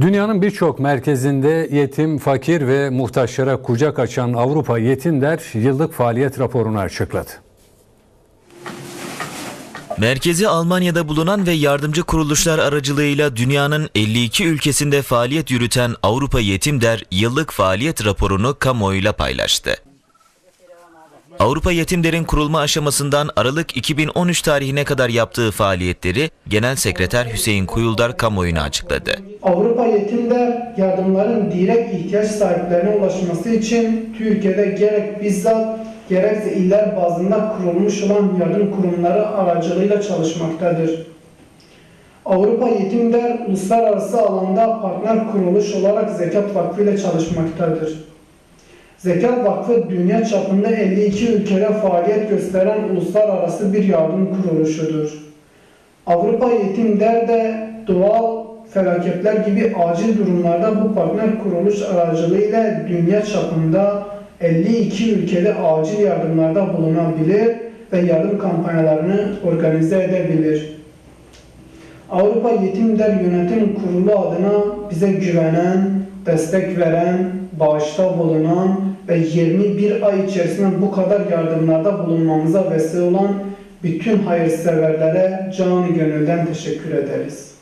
Dünyanın birçok merkezinde yetim, fakir ve muhtaçlara kucak açan Avrupa Yetim Der yıllık faaliyet raporunu açıkladı. Merkezi Almanya'da bulunan ve yardımcı kuruluşlar aracılığıyla dünyanın 52 ülkesinde faaliyet yürüten Avrupa Yetim Der yıllık faaliyet raporunu kamuoyuyla paylaştı. Avrupa Yetim Der'in kurulma aşamasından Aralık 2013 tarihine kadar yaptığı faaliyetleri Genel Sekreter Hüseyin Kuyuldar kamuoyuna açıkladı. Avrupa Yetimler yardımların direkt ihtiyaç sahiplerine ulaşması için Türkiye'de gerek bizzat gerekse iller bazında kurulmuş olan yardım kurumları aracılığıyla çalışmaktadır. Avrupa Yetimler uluslararası alanda partner kuruluş olarak Zekat Vakfı ile çalışmaktadır. Zekat Vakfı dünya çapında 52 ülkede faaliyet gösteren uluslararası bir yardım kuruluşudur. Avrupa Yetim Der de doğal felaketler gibi acil durumlarda bu partner kuruluş aracılığıyla dünya çapında 52 ülkede acil yardımlarda bulunabilir ve yardım kampanyalarını organize edebilir. Avrupa Yetim Der Yönetim Kurulu adına bize güvenen, destek veren, bağışta bulunan ve 21 ay içerisinde bu kadar yardımlarda bulunmamıza vesile olan bütün hayırseverlere canı gönülden teşekkür ederiz.